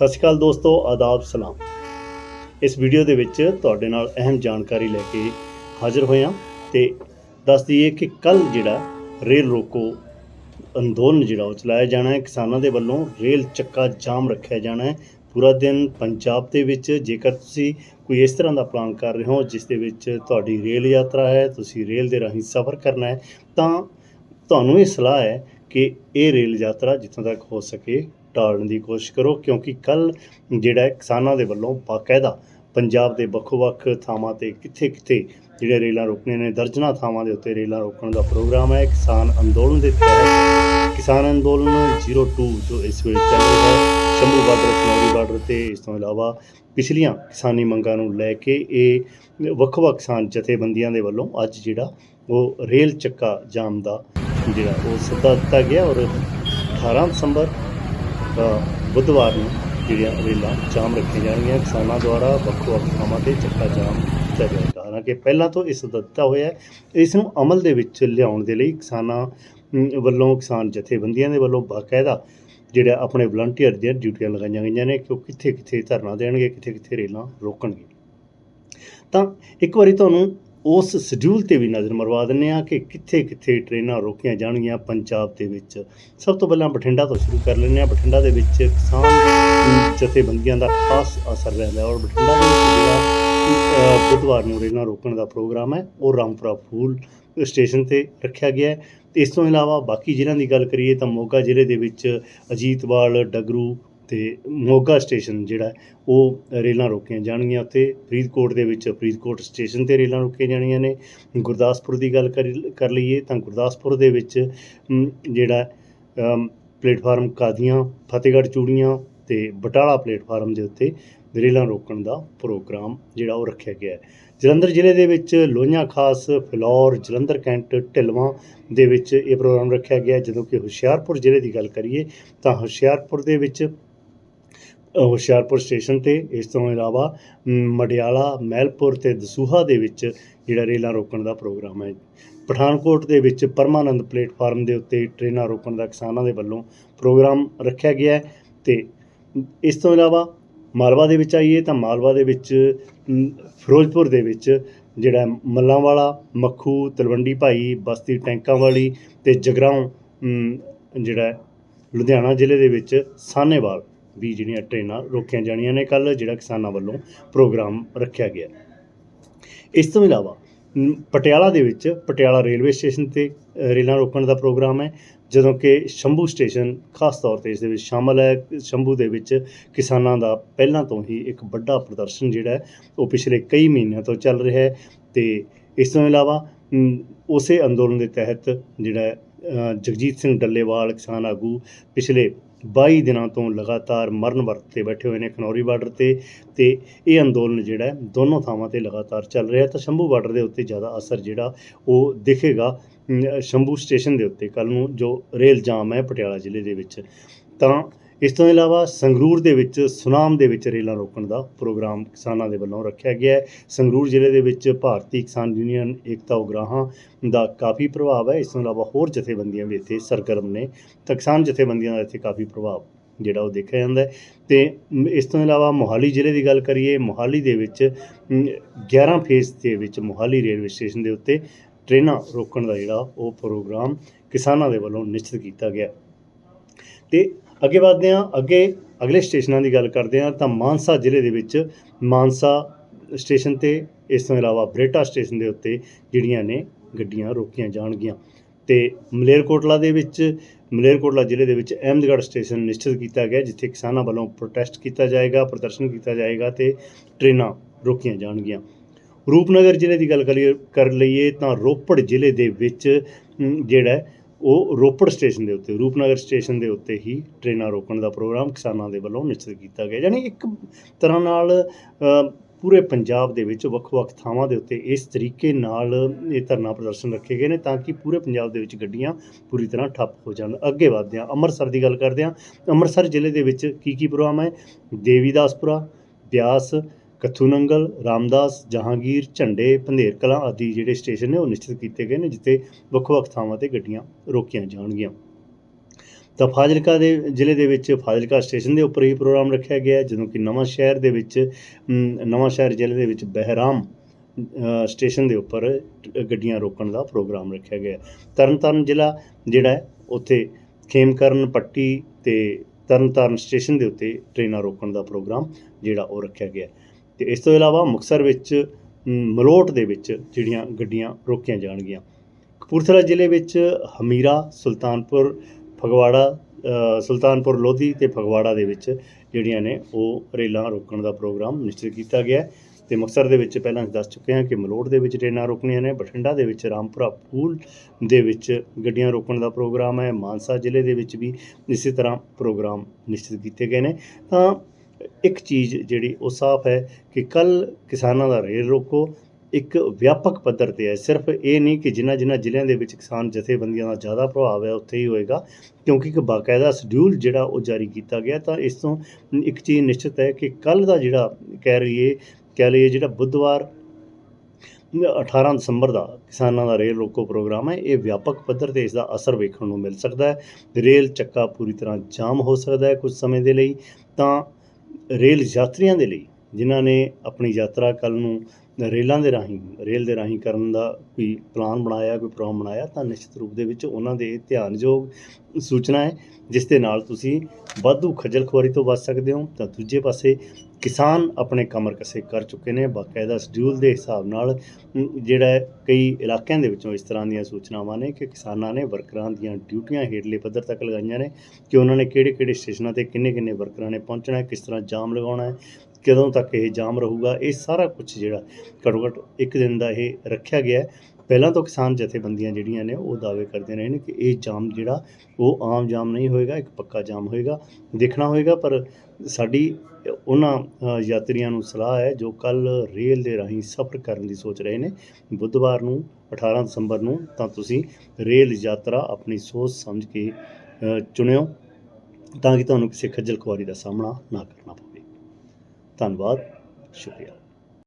ਸਤਿ ਸ਼੍ਰੀ ਅਕਾਲ ਦੋਸਤੋ, ਆਦਾਬ, ਸਲਾਮ। ਇਸ ਵੀਡੀਓ ਦੇ ਵਿੱਚ ਤੁਹਾਡੇ ਨਾਲ ਅਹਿਮ ਜਾਣਕਾਰੀ ਲੈ ਕੇ ਹਾਜ਼ਰ ਹੋਏ ਹਾਂ ਤੇ ਦੱਸ ਦਈਏ ਕਿ ਕੱਲ ਜਿਹੜਾ ਰੇਲ ਰੋਕੋ ਅੰਦੋਲਨ ਜਿਹੜਾ ਉਹ ਚਲਾਇਆ ਜਾਣਾ ਹੈ, ਕਿਸਾਨਾਂ ਦੇ ਵੱਲੋਂ ਰੇਲ ਚੱਕਾ ਜਾਮ ਰੱਖਿਆ ਜਾਣਾ ਹੈ। ਪੂਰਾ ਦਿਨ ਪੰਜਾਬ ਦੇ ਵਿੱਚ, ਜੇਕਰ ਤੁਸੀਂ ਕੋਈ ਇਸ ਤਰ੍ਹਾਂ ਦਾ ਪਲਾਨ ਕਰ ਰਹੇ ਹੋ, ਜਿਸ ਦੇ ਵਿੱਚ ਤੁਹਾਡੀ ਰੇਲ ਯਾਤਰਾ ਹੈ, ਤੁਸੀਂ ਰੇਲ ਦੇ ਰਾਹੀਂ ਸਫ਼ਰ ਕਰਨਾ ਹੈ, ਤਾਂ ਤੁਹਾਨੂੰ ਇਹ ਸਲਾਹ ਹੈ ਕਿ ਇਹ ਰੇਲ ਯਾਤਰਾ ਜਿੱਥੋਂ ਤੱਕ ਹੋ ਸਕੇ ਟਾਲਣ ਦੀ ਕੋਸ਼ਿਸ਼ ਕਰੋ, ਕਿਉਂਕਿ ਕੱਲ ਜਿਹੜਾ ਕਿਸਾਨਾਂ ਦੇ ਵੱਲੋਂ ਬਾਕਾਇਦਾ ਪੰਜਾਬ ਦੇ ਵੱਖੋ-ਵੱਖ ਥਾਵਾਂ ਤੇ ਕਿੱਥੇ-ਕਿੱਥੇ ਜਿਹੜੇ ਰੇਲਾਂ ਰੋਕਣੀਆਂ ਨੇ, ਦਰਜਨਾਂ ਥਾਵਾਂ ਦੇ ਉੱਤੇ ਰੇਲਾਂ ਰੋਕਣ ਦਾ ਪ੍ਰੋਗਰਾਮ ਹੈ। ਕਿਸਾਨ ਅੰਦੋਲਨ ਦੇ ਤਹਿਤ ਕਿਸਾਨ ਅੰਦੋਲਨ 02 ਜੋ ਇਸ ਵੇਲੇ ਚੱਲ ਰਿਹਾ ਹੈ, ਸ਼ੰਭੂ ਬਾਰਡਰ ਖਨੌਰੀ ਬਾਰਡਰ ਤੇ ਇਸ ਤੋਂ ਇਲਾਵਾ ਪਿਛਲੀਆਂ ਕਿਸਾਨੀ ਮੰਗਾਂ ਨੂੰ ਲੈ ਕੇ ਇਹ ਵੱਖ-ਵੱਖ ਕਿਸਾਨ ਜਥੇਬੰਦੀਆਂ ਦੇ ਵੱਲੋਂ ਅੱਜ ਜਿਹੜਾ ਉਹ ਰੇਲ ਚੱਕਾ ਜਾਮ ਦਾ ਜਿਹੜਾ ਉਹ ਸੱਦਾ ਦਿੱਤਾ ਗਿਆ ਔਰ 18 ਦਸੰਬਰ ਬੁੱਧਵਾਰ ਨੂੰ ਜਿਹੜੀਆਂ ਰੇਲਾਂ ਜਾਮ ਰੱਖੀਆਂ ਜਾਣਗੀਆਂ, ਕਿਸਾਨਾਂ ਦੁਆਰਾ ਵੱਖੋ ਵੱਖ ਥਾਵਾਂ ਤੇ ਚੱਕਾ ਜਾਮ ਕੀਤਾ ਜਾਏਗਾ ਹਾਲਾਂਕਿ ਪਹਿਲਾਂ ਤੋਂ ਇਸ ਸੱਦਾ ਦਿੱਤਾ ਹੋਇਆ ਇਸ ਨੂੰ ਅਮਲ ਦੇ ਵਿੱਚ ਲਿਆਉਣ ਦੇ ਲਈ ਕਿਸਾਨਾਂ ਵੱਲੋਂ ਕਿਸਾਨ ਜਥੇਬੰਦੀਆਂ ਦੇ ਵੱਲੋਂ ਬਾਕਾਇਦਾ ਜਿਹੜਾ ਆਪਣੇ ਵਲੰਟੀਅਰ ਦੀਆਂ ਡਿਊਟੀਆਂ ਲਗਾਈਆਂ ਗਈਆਂ ਨੇ ਕਿ ਉਹ ਕਿੱਥੇ ਕਿੱਥੇ ਧਰਨਾ ਦੇਣਗੇ ਕਿੱਥੇ ਕਿੱਥੇ ਰੇਲਾਂ ਰੋਕਣਗੇ ਤਾਂ ਇੱਕ ਵਾਰੀ ਤੁਹਾਨੂੰ ਉਸ ਸ਼ਡਿਊਲ ਤੇ ਵੀ ਨਜ਼ਰ ਮਰਵਾ ਦਿੰਨੇ ਆ ਕਿ ਕਿੱਥੇ ਕਿੱਥੇ ਟ੍ਰੇਨਾਂ ਰੋਕੀਆਂ ਜਾਣਗੀਆਂ ਪੰਜਾਬ ਦੇ ਵਿੱਚ। ਸਭ ਤੋਂ ਪਹਿਲਾਂ ਬਠਿੰਡਾ ਤੋਂ ਸ਼ੁਰੂ ਕਰ ਲੈਂਦੇ ਆ ਬਠਿੰਡਾ ਦੇ ਵਿੱਚ ਕਿਸਾਨ ਜਥੇਬੰਦੀਆਂ ਦਾ ਖਾਸ ਅਸਰ ਰਹਿੰਦਾ ਔਰ ਬਠਿੰਡਾ ਦੇ ਵਿੱਚ ਜਿਹੜਾ ਬੁੱਧਵਾਰ ਨੂੰ ਰੇਲਾਂ ਰੋਕਣ ਦਾ ਪ੍ਰੋਗਰਾਮ ਹੈ, ਉਹ ਰਾਮਪੁਰਾ ਫੂਲ ਸਟੇਸ਼ਨ ਤੇ ਰੱਖਿਆ ਗਿਆ ਹੈ। ਇਸ ਤੋਂ ਇਲਾਵਾ ਬਾਕੀ ਜ਼ਿਲ੍ਹਿਆਂ ਦੀ ਗੱਲ ਕਰੀਏ ਤਾਂ ਮੋਗਾ ਜ਼ਿਲ੍ਹੇ ਦੇ ਵਿੱਚ ਅਜੀਤਵਾਲ, ਡਗਰੂ ਤੇ ਮੋਗਾ ਸਟੇਸ਼ਨ ਜਿਹੜਾ ਉਹ ਰੇਲਾਂ ਰੋਕੀਆਂ ਜਾਣਗੀਆਂ। ਉੱਥੇ ਫਰੀਦਕੋਟ ਦੇ ਵਿੱਚ ਫਰੀਦਕੋਟ ਸਟੇਸ਼ਨ ਤੇ ਰੇਲਾਂ ਰੋਕੀਆਂ ਜਾਣੀਆਂ ਨੇ। ਗੁਰਦਾਸਪੁਰ ਦੀ ਗੱਲ ਕਰ ਕਰ ਲਈਏ ਤਾਂ ਗੁਰਦਾਸਪੁਰ ਦੇ ਵਿੱਚ ਜਿਹੜਾ ਪਲੇਟਫਾਰਮ ਕਾਦੀਆਂ, ਫਤਿਹਗੜ੍ਹ ਚੂੜੀਆਂ ਤੇ ਬਟਾਲਾ ਪਲੇਟਫਾਰਮ ਦੇ ਉੱਤੇ ਰੇਲਾਂ ਰੋਕਣ ਦਾ ਪ੍ਰੋਗਰਾਮ ਜਿਹੜਾ ਉਹ ਰੱਖਿਆ ਗਿਆ ਹੈ। ਜਲੰਧਰ ਜ਼ਿਲ੍ਹੇ ਦੇ ਵਿੱਚ ਲੋਹੀਆਂ ਖਾਸ, ਫਿਲੌਰ, ਜਲੰਧਰ ਕੈਂਟ, ਢਿਲਵਾਂ ਦੇ ਵਿੱਚ ਇਹ ਪ੍ਰੋਗਰਾਮ ਰੱਖਿਆ ਗਿਆ। ਜਦੋਂ ਕਿ ਹੁਸ਼ਿਆਰਪੁਰ ਜ਼ਿਲ੍ਹੇ ਦੀ ਗੱਲ ਕਰੀਏ ਤਾਂ ਹੁਸ਼ਿਆਰਪੁਰ ਦੇ ਵਿੱਚ ਹੁਸ਼ਿਆਰਪੁਰ ਸਟੇਸ਼ਨ ਤੇ, ਇਸ ਤੋਂ ਇਲਾਵਾ ਮਡਿਆਲਾ ਮਹਿਲਪੁਰ ਤੇ ਦਸੂਹਾ ਦੇ ਵਿੱਚ ਜਿਹੜਾ ਰੇਲਾਂ ਰੋਕਣ ਦਾ ਪ੍ਰੋਗਰਾਮ ਹੈ। ਪਠਾਨਕੋਟ ਦੇ ਵਿੱਚ ਪਰਮਾਨੰਦ ਪਲੇਟਫਾਰਮ ਦੇ ਉੱਤੇ ਟ੍ਰੇਨਾਂ ਰੋਕਣ ਦਾ ਕਿਸਾਨਾਂ ਦੇ ਵੱਲੋਂ ਪ੍ਰੋਗਰਾਮ ਰੱਖਿਆ ਗਿਆ ਹੈ ਤੇ ਇਸ ਤੋਂ ਇਲਾਵਾ ਮਾਲਵਾ ਦੇ ਵਿੱਚ ਆਈਏ ਤਾਂ ਮਾਲਵਾ ਦੇ ਵਿੱਚ ਫਿਰੋਜ਼ਪੁਰ ਦੇ ਵਿੱਚ ਜਿਹੜਾ ਮੱਲਾਂ ਵਾਲਾ ਮੱਖੂ, ਤਲਵੰਡੀ ਭਾਈ, ਬਸਤੀ ਟੈਂਕਾਂ ਵਾਲੀ ਤੇ ਜਗਰਾਉਂ ਜਿਹੜਾ ਲੁਧਿਆਣਾ ਜ਼ਿਲ੍ਹੇ ਦੇ ਵਿੱਚ ਸਾਹਨੇਵਾਲ ਵੀ ਜਿਹੜੀਆਂ ਟ੍ਰੇਨਾਂ ਰੋਕੀਆਂ ਜਾਣੀਆਂ ਨੇ ਕੱਲ ਜਿਹੜਾ ਕਿਸਾਨਾਂ ਵੱਲੋਂ ਪ੍ਰੋਗਰਾਮ ਰੱਖਿਆ ਗਿਆ। ਇਸ ਤੋਂ ਇਲਾਵਾ ਪਟਿਆਲਾ ਦੇ ਵਿੱਚ ਪਟਿਆਲਾ ਰੇਲਵੇ ਸਟੇਸ਼ਨ ਤੇ ਰੇਲਾਂ ਰੋਕਣ ਦਾ ਪ੍ਰੋਗਰਾਮ ਹੈ, ਜਦੋਂ ਕਿ ਸ਼ੰਭੂ ਸਟੇਸ਼ਨ ਖਾਸ ਤੌਰ ਤੇ ਇਸ ਦੇ ਵਿੱਚ ਸ਼ਾਮਲ ਹੈ। ਸ਼ੰਭੂ ਦੇ ਵਿੱਚ ਕਿਸਾਨਾਂ ਦਾ ਪਹਿਲਾਂ ਤੋਂ ਹੀ ਇੱਕ ਵੱਡਾ ਪ੍ਰਦਰਸ਼ਨ ਜਿਹੜਾ ਹੈ, ਉਹ ਪਿਛਲੇ ਕਈ ਮਹੀਨਿਆਂ ਤੋਂ ਚੱਲ ਰਿਹਾ ਹੈ ਤੇ ਇਸ ਤੋਂ ਇਲਾਵਾ ਉਸੇ ਅੰਦੋਲਨ ਦੇ ਤਹਿਤ ਜਿਹੜਾ ਜਗਜੀਤ ਸਿੰਘ ਡੱਲੇਵਾਲ, ਕਿਸਾਨ ਆਗੂ, ਪਿਛਲੇ 22 ਦਿਨਾਂ ਤੋਂ ਲਗਾਤਾਰ ਮਰਨ ਵਰਤ ਤੇ ਬੈਠੇ ਹੋਏ ਨੇ ਖਨੌਰੀ ਬਾਰਡਰ ਤੇ ਤੇ ਇਹ ਅੰਦੋਲਨ ਜਿਹੜਾ ਦੋਨੋਂ ਥਾਵਾਂ ਤੇ ਲਗਾਤਾਰ ਚੱਲ ਰਿਹਾ ਤਾਂ ਸ਼ੰਭੂ ਬਾਰਡਰ ਦੇ ਉੱਤੇ ਜ਼ਿਆਦਾ ਅਸਰ ਜਿਹੜਾ ਉਹ ਦਿਖੇਗਾ ਸ਼ੰਭੂ ਸਟੇਸ਼ਨ ਦੇ ਉੱਤੇ ਕੱਲ ਨੂੰ ਜੋ ਰੇਲ ਜਾਮ ਹੈ ਪਟਿਆਲਾ ਜ਼ਿਲ੍ਹੇ ਦੇ ਵਿੱਚ। ਤਾਂ ਇਸ ਤੋਂ ਇਲਾਵਾ ਸੰਗਰੂਰ ਦੇ ਵਿੱਚ ਸੁਨਾਮ ਦੇ ਵਿੱਚ ਰੇਲਾਂ ਰੋਕਣ ਦਾ ਪ੍ਰੋਗਰਾਮ ਕਿਸਾਨਾਂ ਦੇ ਵੱਲੋਂ ਰੱਖਿਆ ਗਿਆ ਹੈ। ਸੰਗਰੂਰ ਜ਼ਿਲ੍ਹੇ ਦੇ ਵਿੱਚ ਭਾਰਤੀ ਕਿਸਾਨ ਯੂਨੀਅਨ ਏਕਤਾ ਉਗਰਾਹਾਂ ਦਾ ਕਾਫੀ ਪ੍ਰਭਾਵ ਹੈ। ਇਸ ਤੋਂ ਇਲਾਵਾ ਹੋਰ ਜਥੇਬੰਦੀਆਂ ਵੀ ਇੱਥੇ ਸਰਗਰਮ ਨੇ। ਤਾਂ ਕਿਸਾਨ ਜਥੇਬੰਦੀਆਂ ਦਾ ਇੱਥੇ ਕਾਫੀ ਪ੍ਰਭਾਵ ਜਿਹੜਾ ਉਹ ਦੇਖਿਆ ਜਾਂਦਾ ਹੈ। ਤੇ ਇਸ ਤੋਂ ਇਲਾਵਾ ਮੋਹਾਲੀ ਜ਼ਿਲ੍ਹੇ ਦੀ ਗੱਲ ਕਰੀਏ ਮੋਹਾਲੀ ਦੇ ਵਿੱਚ ਮ, 11 ਫੇਜ਼ ਦੇ ਵਿੱਚ ਮੋਹਾਲੀ ਰੇਲਵੇ ਸਟੇਸ਼ਨ ਦੇ ਉੱਤੇ ਟ੍ਰੇਨਾਂ ਰੋਕਣ ਦਾ ਜਿਹੜਾ ਉਹ ਪ੍ਰੋਗਰਾਮ ਕਿਸਾਨਾਂ ਦੇ ਵੱਲੋਂ ਨਿਸ਼ਚਿਤ ਕੀਤਾ ਗਿਆ ਤੇ ਅੱਗੇ ਵਧਦੇ ਹਾਂ, ਅੱਗੇ ਅਗਲੇ ਸਟੇਸ਼ਨਾਂ ਦੀ ਗੱਲ ਕਰਦੇ ਹਾਂ, ਤਾਂ ਮਾਨਸਾ ਜ਼ਿਲ੍ਹੇ ਦੇ ਵਿੱਚ ਮਾਨਸਾ ਸਟੇਸ਼ਨ ਤੇ ਇਸ ਤੋਂ ਇਲਾਵਾ ਬਰੇਟਾ ਸਟੇਸ਼ਨ ਦੇ ਉੱਤੇ ਜਿਹੜੀਆਂ ਨੇ ਗੱਡੀਆਂ ਰੋਕੀਆਂ ਜਾਣਗੀਆਂ। ਤੇ ਮਲੇਰਕੋਟਲਾ ਦੇ ਵਿੱਚ, ਮਲੇਰਕੋਟਲਾ ਜ਼ਿਲ੍ਹੇ ਦੇ ਵਿੱਚ ਅਹਿਮਦਗੜ੍ਹ ਸਟੇਸ਼ਨ ਨਿਸ਼ਚਿਤ ਕੀਤਾ ਗਿਆ, ਜਿੱਥੇ ਕਿਸਾਨਾਂ ਵੱਲੋਂ ਪ੍ਰੋਟੈਸਟ ਕੀਤਾ ਜਾਏਗਾ, ਪ੍ਰਦਰਸ਼ਨ ਕੀਤਾ ਜਾਏਗਾ ਤੇ ਟ੍ਰੇਨਾਂ ਰੋਕੀਆਂ ਜਾਣਗੀਆਂ। ਰੂਪਨਗਰ ਜ਼ਿਲ੍ਹੇ ਦੀ ਗੱਲ ਕਰੀਏ, ਕਰ ਲਈਏ ਤਾਂ ਰੋਪੜ ਜ਼ਿਲ੍ਹੇ ਦੇ ਵਿੱਚ ਜਿਹੜਾ ਉਹ ਰੋਪੜ ਸਟੇਸ਼ਨ ਦੇ ਉੱਤੇ, ਰੂਪਨਗਰ ਸਟੇਸ਼ਨ ਦੇ ਉੱਤੇ ਹੀ ਟ੍ਰੇਨਾਂ ਰੋਕਣ ਦਾ ਪ੍ਰੋਗਰਾਮ ਕਿਸਾਨਾਂ ਦੇ ਵੱਲੋਂ ਨਿਸ਼ਚਿਤ ਕੀਤਾ ਗਿਆ। ਯਾਨੀ ਇੱਕ ਤਰ੍ਹਾਂ ਨਾਲ ਪੂਰੇ ਪੰਜਾਬ ਦੇ ਵਿੱਚ ਵੱਖ-ਵੱਖ ਥਾਵਾਂ ਦੇ ਉੱਤੇ ਇਸ ਤਰੀਕੇ ਨਾਲ ਇਹ ਧਰਨਾ ਪ੍ਰਦਰਸ਼ਨ ਰੱਖੇ ਗਏ ਨੇ ਤਾਂ ਕਿ ਪੂਰੇ ਪੰਜਾਬ ਦੇ ਵਿੱਚ ਗੱਡੀਆਂ ਪੂਰੀ ਤਰ੍ਹਾਂ ਠੱਪ ਹੋ ਜਾਣ। ਅੱਗੇ ਵਧਦੇ ਹਾਂ ਅੰਮ੍ਰਿਤਸਰ ਦੀ ਗੱਲ ਕਰਦੇ ਹਾਂ। ਅੰਮ੍ਰਿਤਸਰ ਜ਼ਿਲ੍ਹੇ ਦੇ ਵਿੱਚ ਕੀ ਕੀ ਪ੍ਰੋਗਰਾਮ ਹੈ? ਦੇਵੀਦਾਸਪੁਰਾ, ਬਿਆਸ ਕੱਥੂ ਨੰਗਲ ਰਾਮਦਾਸ ਜਹਾਂਗੀਰ ਝੰਡੇ ਪੰਧੇਰ ਕਲਾਂ ਆਦਿ ਜਿਹੜੇ ਸਟੇਸ਼ਨ ਨੇ ਉਹ ਨਿਸ਼ਚਿਤ ਕੀਤੇ ਗਏ ਨੇ ਜਿੱਥੇ ਵੱਖ-ਵੱਖ ਥਾਵਾਂ ਤੇ ਗੱਡੀਆਂ ਰੋਕੀਆਂ ਜਾਣਗੀਆਂ। ਤਾਂ ਫਾਜ਼ਿਲਕਾ ਦੇ ਜ਼ਿਲ੍ਹੇ ਦੇ ਵਿੱਚ ਫਾਜ਼ਿਲਕਾ ਸਟੇਸ਼ਨ ਦੇ ਉੱਪਰ ਹੀ ਪ੍ਰੋਗਰਾਮ ਰੱਖਿਆ ਗਿਆ ਜਦੋਂ ਕਿ ਨਵਾਂ ਸ਼ਹਿਰ ਦੇ ਵਿੱਚ ਅਮ, ਨਵਾਂ ਸ਼ਹਿਰ ਜ਼ਿਲ੍ਹੇ ਦੇ ਵਿੱਚ ਬਹਿਰਾਮ ਸਟੇਸ਼ਨ ਦੇ ਉੱਪਰ ਗੱਡੀਆਂ ਰੋਕਣ ਦਾ ਪ੍ਰੋਗਰਾਮ ਰੱਖਿਆ ਗਿਆ ਤਰਨਤਾਰਨ ਜ਼ਿਲ੍ਹਾ ਜਿਹੜਾ ਹੈ ਉੱਥੇ ਖੇਮਕਰਨ ਪੱਟੀ ਤੇ ਤਰਨਤਾਰਨ ਸਟੇਸ਼ਨ ਦੇ ਉੱਤੇ ਟ੍ਰੇਨਾਂ ਰੋਕਣ ਦਾ ਪ੍ਰੋਗਰਾਮ ਜਿਹੜਾ ਉਹ ਰੱਖਿਆ ਗਿਆ ਤੇ ਇਸ ਤੋਂ ਇਲਾਵਾ ਮੁਕਤਸਰ ਵਿੱਚ ਮਲੋਟ ਦੇ ਵਿੱਚ ਜਿਹੜੀਆਂ ਗੱਡੀਆਂ ਰੋਕੀਆਂ ਜਾਣਗੀਆਂ ਕਪੂਰਥਲਾ ਜ਼ਿਲ੍ਹੇ ਵਿੱਚ ਹਮੀਰਾ, ਸੁਲਤਾਨਪੁਰ, ਫਗਵਾੜਾ ਸੁਲਤਾਨਪੁਰ ਲੋਧੀ ਤੇ ਫਗਵਾੜਾ ਦੇ ਵਿੱਚ ਜਿਹੜੀਆਂ ਨੇ ਉਹ ਰੇਲਾਂ ਰੋਕਣ ਦਾ ਪ੍ਰੋਗਰਾਮ ਨਿਸ਼ਚਿਤ ਕੀਤਾ ਗਿਆ ਹੈ। ਤੇ ਮੁਕਤਸਰ ਦੇ ਵਿੱਚ ਪਹਿਲਾਂ ਦੱਸ ਚੁੱਕੇ ਹਾਂ ਕਿ ਮਲੋਟ ਦੇ ਵਿੱਚ ਟ੍ਰੇਨਾਂ ਰੋਕਣੀਆਂ ਨੇ, ਬਠਿੰਡਾ ਦੇ ਵਿੱਚ ਰਾਮਪੁਰਾ ਫੂਲ ਦੇ ਵਿੱਚ ਗੱਡੀਆਂ ਰੋਕਣ ਦਾ ਪ੍ਰੋਗਰਾਮ ਹੈ, ਮਾਨਸਾ ਜ਼ਿਲ੍ਹੇ ਦੇ ਵਿੱਚ ਵੀ ਇਸੇ ਤਰ੍ਹਾਂ ਪ੍ਰੋਗਰਾਮ ਨਿਸ਼ਚਿਤ ਕੀਤੇ ਗਏ ਨੇ ਤਾਂ ਇੱਕ ਚੀਜ਼ ਜਿਹੜੀ ਉਹ ਸਾਫ਼ ਹੈ ਕਿ ਕੱਲ ਕਿਸਾਨਾਂ ਦਾ ਰੇਲ ਰੋਕੋ, ਇੱਕ ਵਿਆਪਕ ਪੱਧਰ ਤੇ ਹੈ। ਸਿਰਫ ਇਹ ਨਹੀਂ ਕਿ ਜਿਨ੍ਹਾਂ ਜਿਨ੍ਹਾਂ ਜ਼ਿਲ੍ਹਿਆਂ ਦੇ ਵਿੱਚ ਕਿਸਾਨ ਜਥੇਬੰਦੀਆਂ ਦਾ ਜ਼ਿਆਦਾ ਪ੍ਰਭਾਵ ਹੈ, ਉੱਥੇ ਹੀ ਹੋਏਗਾ, ਕਿਉਂਕਿ ਇੱਕ ਬਾਕਾਇਦਾ ਸ਼ਡਿਊਲ ਜਿਹੜਾ ਉਹ ਜਾਰੀ ਕੀਤਾ ਗਿਆ ਤਾਂ ਇਸ ਤੋਂ ਇੱਕ ਚੀਜ਼ ਨਿਸ਼ਚਿਤ ਹੈ ਕਿ ਕੱਲ ਦਾ ਜਿਹੜਾ ਕਹਿ ਰਹੀਏ ਕਹਿ ਲਈਏ ਜਿਹੜਾ ਬੁੱਧਵਾਰ 18 ਦਸੰਬਰ ਦਾ ਕਿਸਾਨਾਂ ਦਾ ਰੇਲ ਰੋਕੋ ਪ੍ਰੋਗਰਾਮ ਹੈ, ਇਹ ਵਿਆਪਕ ਪੱਧਰ ਤੇ ਇਸ ਦਾ ਅਸਰ ਵੇਖਣ ਨੂੰ ਮਿਲ ਸਕਦਾ ਹੈ। ਰੇਲ ਚੱਕਾ ਪੂਰੀ ਤਰ੍ਹਾਂ ਜਾਮ ਹੋ ਸਕਦਾ ਹੈ ਕੁਝ ਸਮੇਂ ਦੇ ਲਈ ਤਾਂ ਰੇਲ ਯਾਤਰੀਆਂ ਦੇ ਲਈ ਜਿਨ੍ਹਾਂ ਨੇ ਆਪਣੀ ਯਾਤਰਾ ਕੱਲ ਨੂੰ ਰੇਲਾਂ ਦੇ ਰਾਹੀਂ, ਰੇਲ ਦੇ ਰਾਹੀਂ ਕਰਨ ਦਾ ਕੋਈ ਪਲਾਨ ਬਣਾਇਆ, ਕੋਈ ਪ੍ਰੋਗਰਾਮ ਬਣਾਇਆ, ਤਾਂ ਨਿਸ਼ਚਿਤ ਰੂਪ ਦੇ ਵਿੱਚ ਉਹਨਾਂ ਦੇ ਧਿਆਨਯੋਗ ਸੂਚਨਾ ਹੈ, ਜਿਸ ਦੇ ਨਾਲ ਤੁਸੀਂ ਵਾਧੂ ਖੱਜਲ ਖੁਆਰੀ ਤੋਂ ਬਚ ਸਕਦੇ ਹੋ। ਤਾਂ ਦੂਜੇ ਪਾਸੇ ਕਿਸਾਨ ਆਪਣੇ ਕਮਰ ਕਸੇ ਕਰ ਚੁੱਕੇ ਨੇ। ਬਾਕਾਇਦਾ ਸ਼ਡਿਊਲ ਦੇ ਹਿਸਾਬ ਨਾਲ ਜਿਹੜਾ ਕਈ ਇਲਾਕਿਆਂ ਦੇ ਵਿੱਚੋਂ ਇਸ ਤਰ੍ਹਾਂ ਦੀਆਂ ਸੂਚਨਾਵਾਂ ਨੇ ਕਿ ਕਿਸਾਨਾਂ ਨੇ ਵਰਕਰਾਂ ਦੀਆਂ ਡਿਊਟੀਆਂ ਹੇਠਲੇ ਪੱਧਰ ਤੱਕ ਲਗਾਈਆਂ ਨੇ ਕਿ ਉਹਨਾਂ ਨੇ ਕਿਹੜੇ ਕਿਹੜੇ ਸਟੇਸ਼ਨਾਂ ਤੇ ਕਿੰਨੇ ਕਿੰਨੇ ਵਰਕਰਾਂ ਨੇ ਪਹੁੰਚਣਾ ਹੈ, ਕਿਸ ਤਰ੍ਹਾਂ ਜਾਮ ਲਗਾਉਣਾ ਹੈ ਕਦੋਂ ਤੱਕ ਇਹ ਜਾਮ ਰਹੂਗਾ, ਇਹ ਸਾਰਾ ਕੁਝ ਜਿਹੜਾ ਘੱਟੋ ਘੱਟ ਇੱਕ ਦਿਨ ਦਾ ਇਹ ਰੱਖਿਆ ਗਿਆ ਪਹਿਲਾਂ ਤੋਂ ਕਿਸਾਨ ਜਥੇਬੰਦੀਆਂ ਜਿਹੜੀਆਂ ਨੇ, ਉਹ ਦਾਅਵੇ ਕਰਦੇ ਰਹੇ ਨੇ ਕਿ ਇਹ ਜਾਮ ਜਿਹੜਾ, ਉਹ ਆਮ ਜਾਮ ਨਹੀਂ ਹੋਏਗਾ, ਇੱਕ ਪੱਕਾ ਜਾਮ ਹੋਏਗਾ, ਦੇਖਣਾ ਹੋਏਗਾ, ਪਰ ਸਾਡੀ ਉਹਨਾਂ ਯਾਤਰੀਆਂ ਨੂੰ ਸਲਾਹ ਹੈ, ਜੋ ਕੱਲ ਰੇਲ ਦੇ ਰਾਹੀਂ ਸਫ਼ਰ ਕਰਨ ਦੀ ਸੋਚ ਰਹੇ ਨੇ, ਬੁੱਧਵਾਰ ਨੂੰ 18 ਦਸੰਬਰ ਨੂੰ, ਤਾਂ ਤੁਸੀਂ ਰੇਲ ਯਾਤਰਾ ਆਪਣੀ ਸੋਚ ਸਮਝ ਕੇ ਚੁਣਿਓ, ਤਾਂ ਕਿ ਤੁਹਾਨੂੰ ਕਿਸੇ ਖੱਜਲ ਖੁਆਰੀ ਦਾ ਸਾਹਮਣਾ ਨਾ ਕਰਨਾ ਪਵੇ। ਧੰਨਵਾਦ ਸ਼ੁਕਰੀਆ।